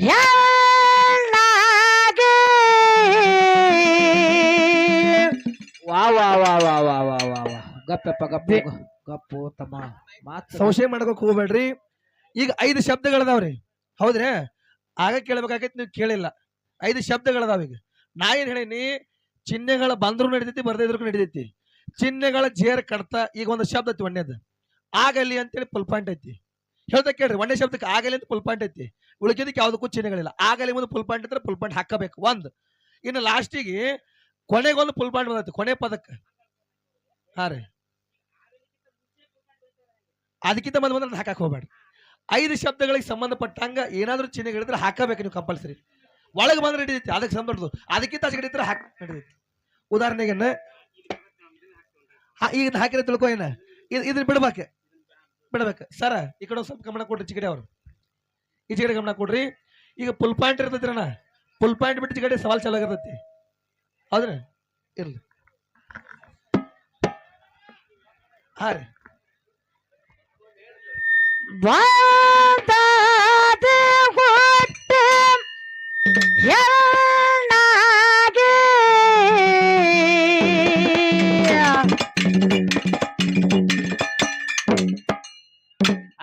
ವಾ ವಾ ವಾ ವಾ ವಾ ವಾ ವಾ ವಾ. ಗಪ್ಪಪ್ಪ ಗಪ್ಪ ಗಪ್ಪು ತಮ್ಮ ಮಾತು. ಸಂಶಯ ಮಾಡ್ಕೋಕ್ ಹೋಗ್ಬೇಡ್ರಿ. ಈಗ ಐದು ಶಬ್ದಗಳದಾವ್ರಿ ಹೌದ್ರಿ? ಆಗ ಕೇಳ್ಬೇಕಾಗೈತಿ ನೀವು ಕೇಳಿಲ್ಲ. ಐದು ಶಬ್ದಗಳದಾವ ಈಗ. ನಾ ಏನ್ ಹೇಳೀನಿ ಚಿಹ್ನೆಗಳ ಬಂದ್ರು ನಡಿತೈತಿ ಬರ್ದಿದ್ರು ನಡಿತೈತಿ. ಚಿಹ್ನೆಗಳ ಜೇರ್ ಕಡ್ತ ಈಗ ಒಂದು ಶಬ್ದ ಐತಿ ಒಣ್ಣೆದ. ಆಗಲಿ ಅಂತೇಳಿ ಫುಲ್ ಪಾಯಿಂಟ್ ಐತಿ. ಹೇಳ್ತಾ ಕೇಳ್ರಿ ಒಂದೇ ಶಬ್ದಕ್ಕೆ ಆಗಲಿ ಅಂತ ಫುಲ್ ಪಾಯಿಂಟ್ ಐತಿ. ಉಳಿಕೆದಕ್ಕೆ ಯಾವುದಕ್ಕೂ ಚಿಹ್ನೆಗಳಿಲ್ಲ. ಆಗಲಿ ಮುಂದೆ ಫುಲ್ ಪಾಯಿಂಟ್ ಇದ್ರೆ ಫುಲ್ ಪಾಯಿಂಟ್ ಹಾಕಬೇಕು. ಒಂದು. ಇನ್ನು ಲಾಸ್ಟಿಗೆ ಕೊನೆಗೊಂದು ಫುಲ್ ಪಾಯಿಂಟ್ ಬಂದೈತಿ ಕೊನೆ ಪದಕ್ಕೆ ಹಾ ರೀ. ಅದಕ್ಕಿಂತ ಮೊದಲು ಬಂದ್ರೆ ಹಾಕಕ್ ಹೋಗ್ಬೇಡ್ರಿ. ಐದು ಶಬ್ದಗಳಿಗೆ ಸಂಬಂಧಪಟ್ಟಂಗ ಏನಾದರೂ ಚಿಹ್ನೆಗಳಿದ್ರೆ ಹಾಕಬೇಕು ನೀವು ಕಂಪಲ್ಸರಿ ಒಳಗೆ ಬಂದ್ರೆ ಹಿಡಿದೈತಿ ಅದಕ್ಕೆ ಸಂಬಂಧ ಅದಕ್ಕಿಂತ ಹಿಡಿದ್ರೆ ಇದ್ರೆ ಹಾಕ್ ನಡೀತೈತಿ ಉದಾಹರಣೆಗೆ ಈಗ ಹಾಕಿರೋ ತಿಳ್ಕೊ ಏನ ಇದ್- ಇದನ್ನ ಬಿಡ್ಬೇಕು. ಬಿಡ್ಬೇಕು. ಸರ, ಈ ಕಡೆ ಒಂದ್ ಸ್ವಲ್ಪ ಗಮನ ಕೊಡ್ರಿ ಚಿಗಡೆ ಅವ್ರು. ಈ ಕಡೆ ಗಮನ ಕೊಡ್ರಿ. ಈಗ ಫುಲ್ ಪಾಯಿಂಟ್ ಇರ್ತೈತಿ ಅಣ್ಣ. ಫುಲ್ ಪಾಯಿಂಟ್ ಬಿಟ್ಟು ಕಡೆ ಸವಾಲ್ ಚಾಲು ಆಗಿರ್ತೈತಿ. ಹೌದ್ರ? ಇರ್ಲಿ. ಹಾ ರೀ.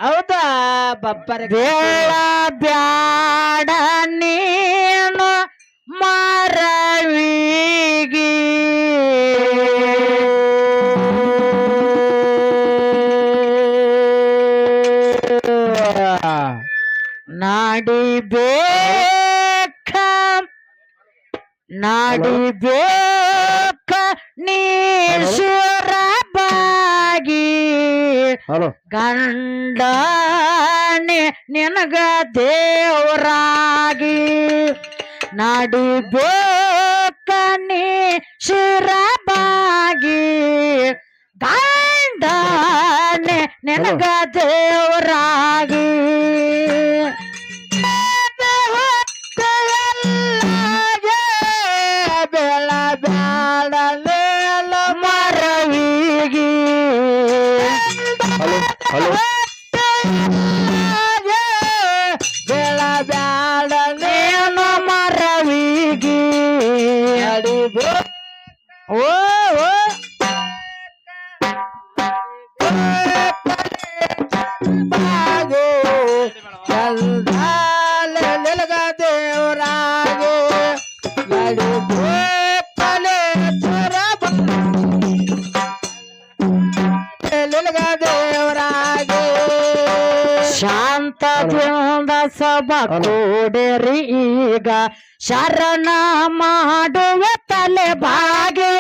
ಹೌದಾ ಬಬ್ಬರ ಸಾಧ್ಯ? ಹಲೋ. ಗಂಡನೆ ನಿನಗ ದೇವರಾಗಿ ನಡಿಬೇಕ ನೀ ಶಿರಬಾಗಿ. ಗಂಡನೆ ನಿನಗ ದೇವರಾಗಿ. ಸಭ ಕೂಡಿರಿ ಈಗ ಶರಣ ಮಾಡುವ ತಲೆ ಬಾಗೆ.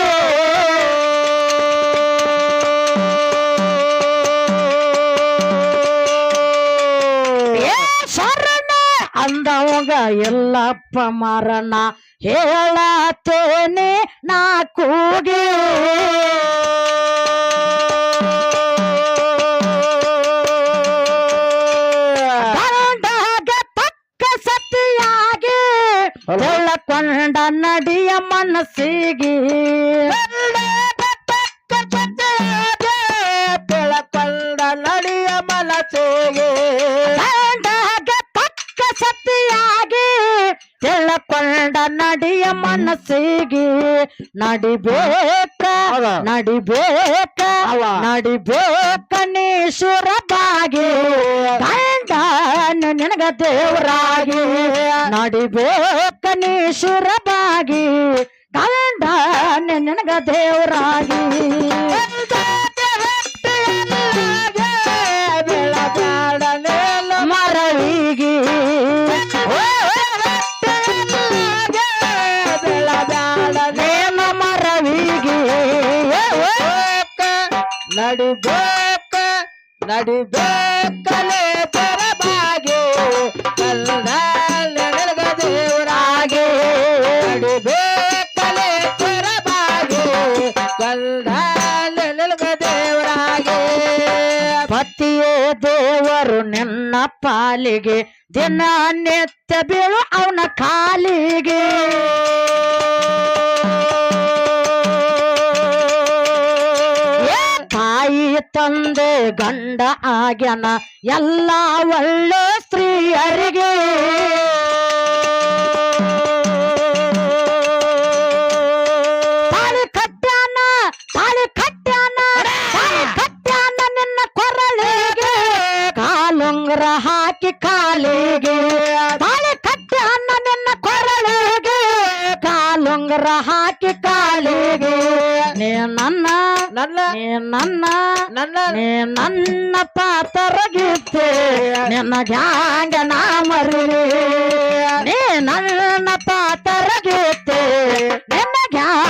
ಶರಣ ಅಂದವಾಗ ಎಲ್ಲಪ್ಪ ಮರಣ ಹೇಳತೇನೆ ನಾ ಕೂಗಿ. ಬೆಳಕೊಂಡ ನಡಿಯ ಮನಸ್ಸಿಗೆ. ಬೆಳಕೊಂಡ ನಡಿಯ ಮನಸ್ಸಿಗೆ. ನಡಿಯ ಮನಸ್ಸಿಗೆ ನಡಿಬೇಕ? ನಡಿಬೇಕ. ನಡಿಬೇಕ ನೀಶ್ವರ ಬಾಗಿ. ಗಂಡ ನಿನಗ ದೇವರಾಗಿ. ನಡಿಬೇಕ ನೀಶ್ವರ ಬಾಗಿ. ಗಂಡ ನಿನಗ ದೇವರಾಗಿ. ನಡಿಬೇಕ, ನಡಿಬೇಕಲೆ ತೆರಬಾಗೆ ಕಲ್ಲ ದೇವರಾಗಿ. ನಡಿಬೇಕಲೆ ತೆರಬಾಗೆ ಕಲ್ಲ ನಿಲಗ ದೇವರಾಗಿ. ಶಕ್ತಿಯೇ ದೇವರು ನಿನ್ನ ಪಾಲಿಗೆ ದಿನ ನಿತ್ಯ ಬೀಳು ಅವನ ಕಾಲಿಗೆ ತಂದೆ ಗಂಡ ಆಗ್ಯನ, ಎಲ್ಲ ಒಳ್ಳೆ ಸ್ತ್ರೀಯರಿಗೆ. ತಾಳಿ ಕಟ್ಟ್ಯಾನ ತಾಳಿ ಕಟ್ಟ್ಯಾನ ತಾಳಿ ಕಟ್ಟ್ಯಾನ ನಿನ್ನ ಕೊರಳಿಗೆ. ಕಾಲುಂಗ್ರ ಹಾಕಿ ಕಾಲಿಗೆ, ತಾಳಿ ಕಟ್ಟ್ಯಾನ ನಿನ್ನ ಕೊರಳಿಗೆ. ಕಾಲುಂಗ್ರ ಹಾಕಿ ನೀ ನನ್ನ ನನ್ನ ನೀ ನನ್ನ ನನ್ನ ನೀ ನನ್ನ ಪಾತರಗಿತ್ತೆ ನಿನ್ನ ಗ್ಯಾಂಗ ನಾ ಮರಿಲಿ ನೀ ನನ್ನ ಪಾತರಗಿತ್ತೆ ನಿನ್ನ ಗ್ಯಾಂಗ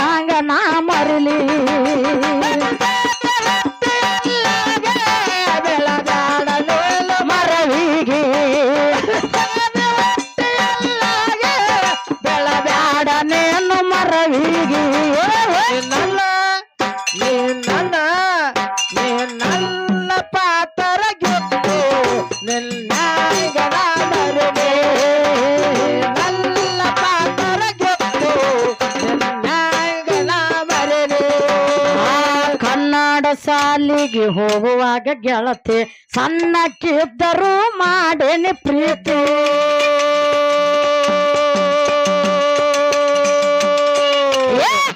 ಸಾಲಿಗೆ ಹೋಗುವಾಗ ಗೆಳತಿ ಸಣ್ಣಕ್ಕಿದ್ದರೂ ಮಾಡೇನಿ ಪ್ರೀತಿ.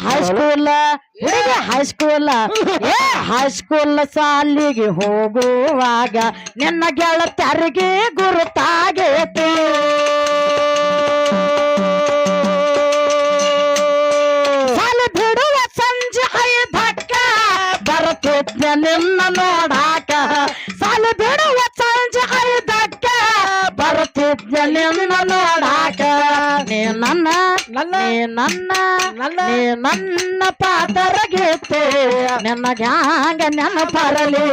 ಹೈಸ್ಕೂಲ ಹುಡುಗ ಹೈಸ್ಕೂಲ ಏ ಹೈಸ್ಕೂಲ್ ಸಾಲಿಗೆ ಹೋಗುವಾಗ ನಿನ್ನ ಗೆಳತ್ಯರಿಗೆ ಗುರುತಾಗೈತಿ. ಬರುತ್ತಿದ್ದ ನಿನ್ನ ನೋಡಾಕ ಸಾಲ ಬಿಡುವ ಸಂಜೆ ಐದಕ್ಕ ಬರುತ್ತಿದ್ದ ನಿನ್ನ ನೋಡಾಕ. ನೀ ನನ್ನ ನೀ ನನ್ನ ನೀ ನನ್ನ ಪಾತರ ಗೀತೆ ನಿನ್ನ ಗ್ಯಾಂಗ ನೆನಪರಲಿ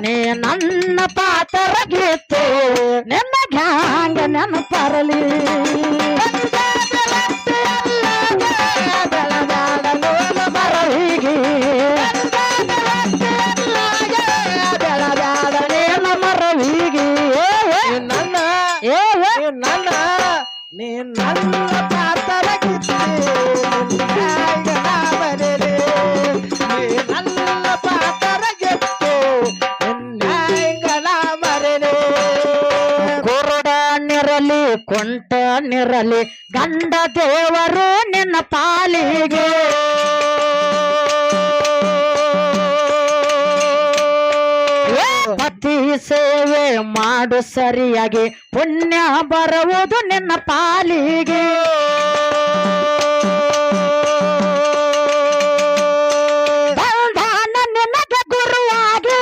ನೀ ನನ್ನ ಪಾತರ ಗೀತೆ ನಿನ್ನ ಗ್ಯಾಂಗ ನೆನಪರಲಿ ಕುರುಡನಿರಲಿ ಕೊಂಟನಿರಲಿ ಗಂಡ ದೇವರು ನಿನ್ನ ಪಾಲಿಗೆ. ಸರಿಯಾಗಿ ಪುಣ್ಯ ಬರುವುದು ನಿನ್ನ ಪಾಲಿಗೆ. ನಿನಗೆ ಗುರುವಾಗಿ,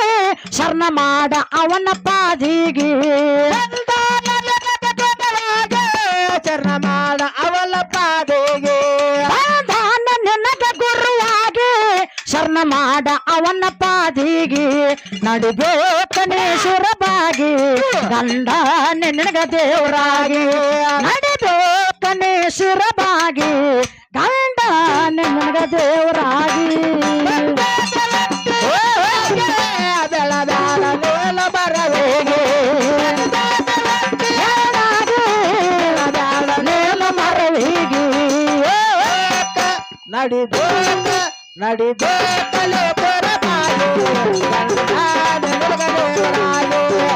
ಶರಣ ಮಾಡ ಅವನ ಪಾದಿಗೆ. ಚರ್ಣ ಮಾಡ ಅವನ ಪಾದಿಗೆ. ನಿನಗೆ ಗುರುವಾಗಿ, ಶರಣ ಮಾಡ ಅವನ ಪಾದಿಗೆ. ನಡಿಬೇಕನೇಶ್ವರ ಬಾಗಿ. ಗಂಡ ನಿನಗ ದೇವರಾಗಿ ನಡಿಬೇಕನೇಶ್ವರ ಬಾಗಿ ಗಂಡ ನಿನಗ ದೇವರಾಗಿ. ಬೆಳದಾಳ ನೇಲ ಬರವೇಗೆ ನಡಿದೇಕ ನಡಿದೇಕಲೆ ಪರಮಾಯು ಗಂಗಾನ ನಿಲಗದೇವರಾಯು ನಡಿದೇಕಲೆ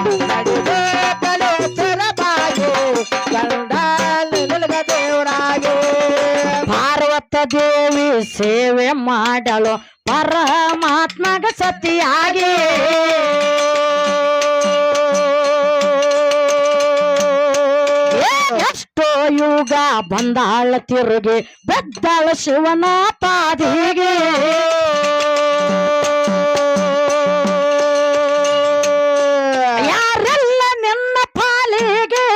ದೇವಿ ಸೇವೆ ಮಾಡಲು ಪರಮಾತ್ಮಗ ಸತಿಯಾಗಿ. ಎಷ್ಟೋ ಯುಗ ಬಂದಾಳ ತಿರುಗಿ, ಬೆದ್ದಾಳ ಶಿವನ ಪಾದಿಗೆ ಯಾರೆಲ್ಲ ನಿನ್ನ ಪಾಲಿಗೆ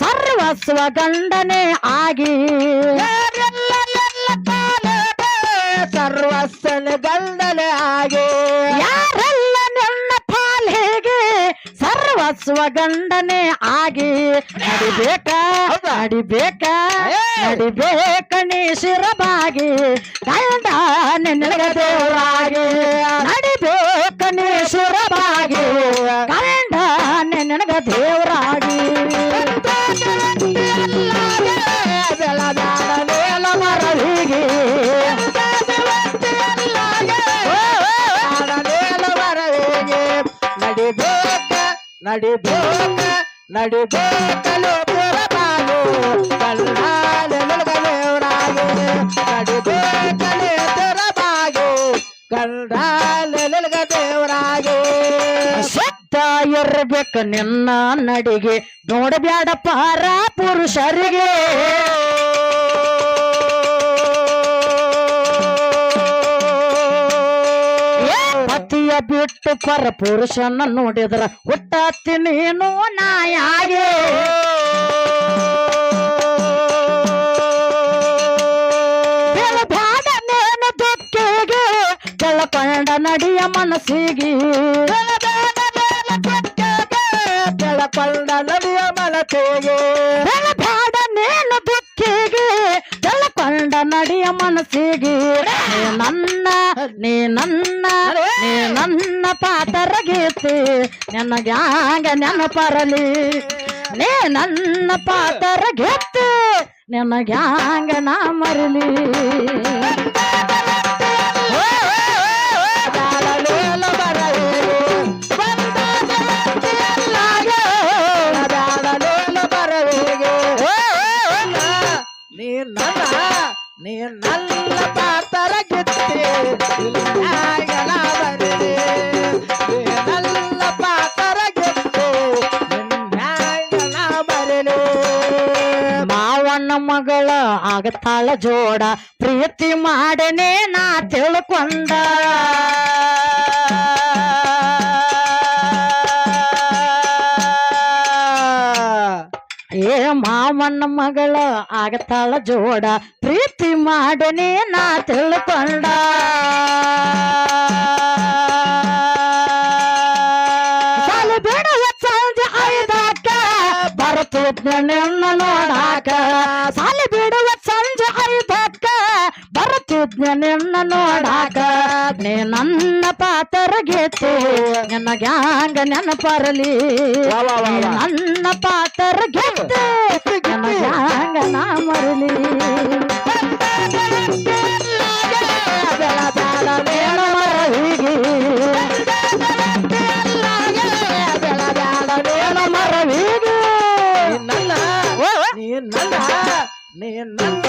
ಸರ್ವಸ್ವ ಗಂಡನೆ ಆಗಿ. ಸರ್ವಸ್ವ ಗಂಡನೆ ಆಗಿ ನಡಿಬೇಕ? ನಡಿಬೇಕ ನಡಿಬೇಕಣಿ ಶಿರಬಾಗಿ ಗಂಡ ನಿನಗ ನಡಿಬೇಕ, ನಡಿಬೇಕಲು ಪುರಬಾಗು ಕಲ್ಲಾಲೆ ನಿಲ್ಗದೇವರಾಗೆ ನಡಿಬೇಕಲೆ ಪುರಬಾಗು ಕಲ್ಲಾಲೆ ನಿಲ್ಗದೇವರಾಗೆ ಸತ್ತ ಇರ್ಬೇಕ ನಿನ್ನ ನಡಿಗೆ ನೋಡಬ್ಯಾಡ ಪಾರ ಪುರುಷರಿಗೆ ಬಿಟ್ಟು ಪರ ಪುರುಷನ ನೋಡಿದ್ರ ಹುಟ್ಟಾತಿ ನೀನು ನಾಯಾಗೆ. ಬ್ಯಾಡ ನೇನು ನಡಿಯ ಮನಸ್ಸಿಗೆ. ಬೆಳಕೊಂಡ ನಡಿಯ ಮನತೆಗೆ ನಿನಗೆ ಹ್ಯಾಂಗ ನೆನಪರಲಿ. ನೇ ನನ್ನ ಪಾತರ ಗೆತ್ತು ನನಗ್ಯಾಂಗ ನಾ ಮರಲಿ. ಆಗತಾಳ ಜೋಡ. ಪ್ರೀತಿ ಮಾಡನೆ ನಾ ತಿಳ್ಕೊಂಡ. ಏ ಮಾವನ ಮಗಳ ಆಗತಾಳ ಜೋಡ. ಪ್ರೀತಿ ಮಾಡನೆ ನಾ ತಿಳ್ಕೊಂಡ. ಸಾಲಿ ಬಿಡುವ ನಿನ್ನ ನೋಡಾಕ ನೀ ನನ್ನ ಪಾತರ ಗೆತ್ತು ನನ್ನ ಗ್ಯಾಂಗ ನೆನಪರಲಿ. ನನ್ನ ಪಾತರ ಗೆತ್ತು ನಿನಗೆ ಗ್ಯಾಂಗ ನಾ ಮರಲಿ. ನನ್ನ.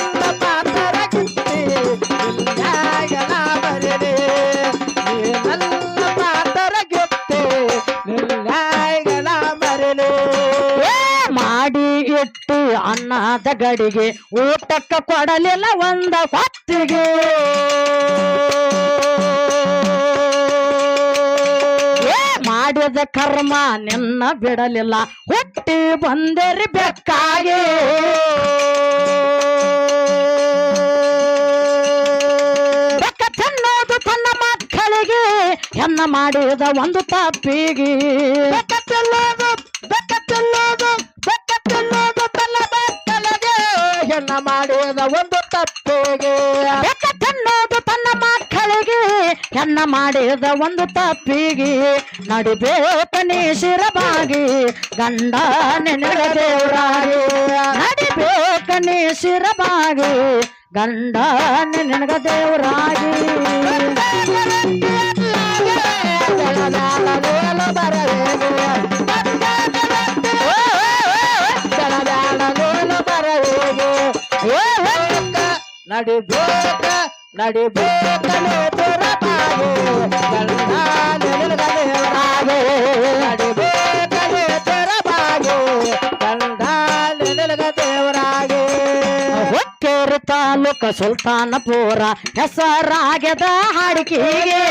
ಅನ್ನದ ಗಡಿಗೆ ಊಟಕ್ಕ ಕೊಡಲಿಲ್ಲ ಒಂದ ಹೊತ್ತಿಗೆ. ಮಾಡಿದ ಕರ್ಮ ನಿನ್ನ ಬಿಡಲಿಲ್ಲ. ಹುಟ್ಟಿ ಬಂದರಿ ಬೆಕ್ಕಾಗಿ. ಬೆಕ್ಕ ತಿನ್ನೋದು ತನ್ನ ಮಕ್ಕಳಿಗೆ, ಹೆಣ್ಣ ಮಾಡಿದ ಒಂದು ತಪ್ಪಿಗೆ ಬೆಕ್ಕ ತಿನ್ನೋದು ಬೆಕ್ಕ ತಿನ್ನೋದು ಬೆಕ್ಕ ತಿನ್ನೋದು ತನ್ನ ಹೆಣ್ಣ ಮಾಡಿದ ಒಂದು ತಪ್ಪಿಗೆ ಬೆಕ್ಕ ತನ್ನ ಮಕ್ಕಳಿಗೆ, ಹೆಣ್ಣ ಮಾಡಿದ ಒಂದು ತಪ್ಪಿಗೆ. ನಡಿಬೇಕ ನೀ ಶಿರಬಾಗಿ, ಗಂಡ ನಿನಗ ದೇವರಾಗಿ. ನಡಿಬೇಕ ನೀ ಶಿರಬಾಗಿ, ಗಂಡ ನಿನಗ ದೇವರಾಗಿ. ನಡಿಬೇಕ ನಡಿಬೇಕಲೆ ತುರಬಾಗೆ ಗಂಡಾನೆ ನಡಿಬೇಕನೆ ನಡಿಬೇಕಲೆ ತುರಬಾಗೆ ಗಂಡಾನೆ ನಿನಗದೇವರಾಗೆ ಹುಕ್ಕೇರಿ ತಾಲೂಕ ಸುಲ್ತಾನಪುರ, ಹೆಸರಾಗ್ಯದ ಹಾಡಿಕೆಗೆ.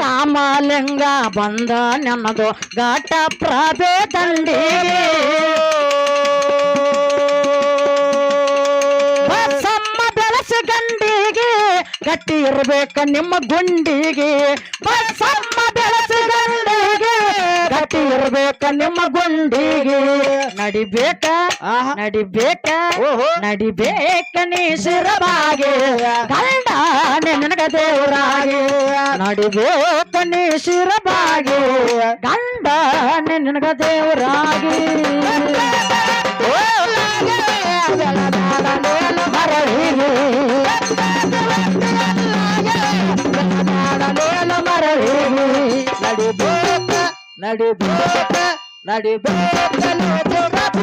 ರಾಮಲಿಂಗ ಬಂದ ನನ್ನದು ಘಟ ಪ್ರಭೆ ದಂಡಿಗೆ ಇರ್ಬೇಕ ನಿಮ್ಮ ಗುಂಡಿಗೆ. ಬಸಮ್ಮ ಬೆಳಸ ಗಂಡಿಗೆ ಗಟ್ಟಿ ಇರ್ಬೇಕ ನಿಮ್ಮ ಗುಂಡಿಗೆ. ನಡಿಬೇಕ ನಡಿಬೇಕ ಓಹೋ. ನಡಿಬೇಕ ನೀ ಶಿರಬಾಗೆ ಗಂಡ ನಿನಗ ದೇವರಾಗೆ. ನಡಿಬೇಕ ನೀ ಶಿರಬಾಗೆ ಗಂಡ ನಿನಗ ದೇವರಾಗೆ. ಮರಳಿಗೆ. నడిబోక నడిబోక నడిబోక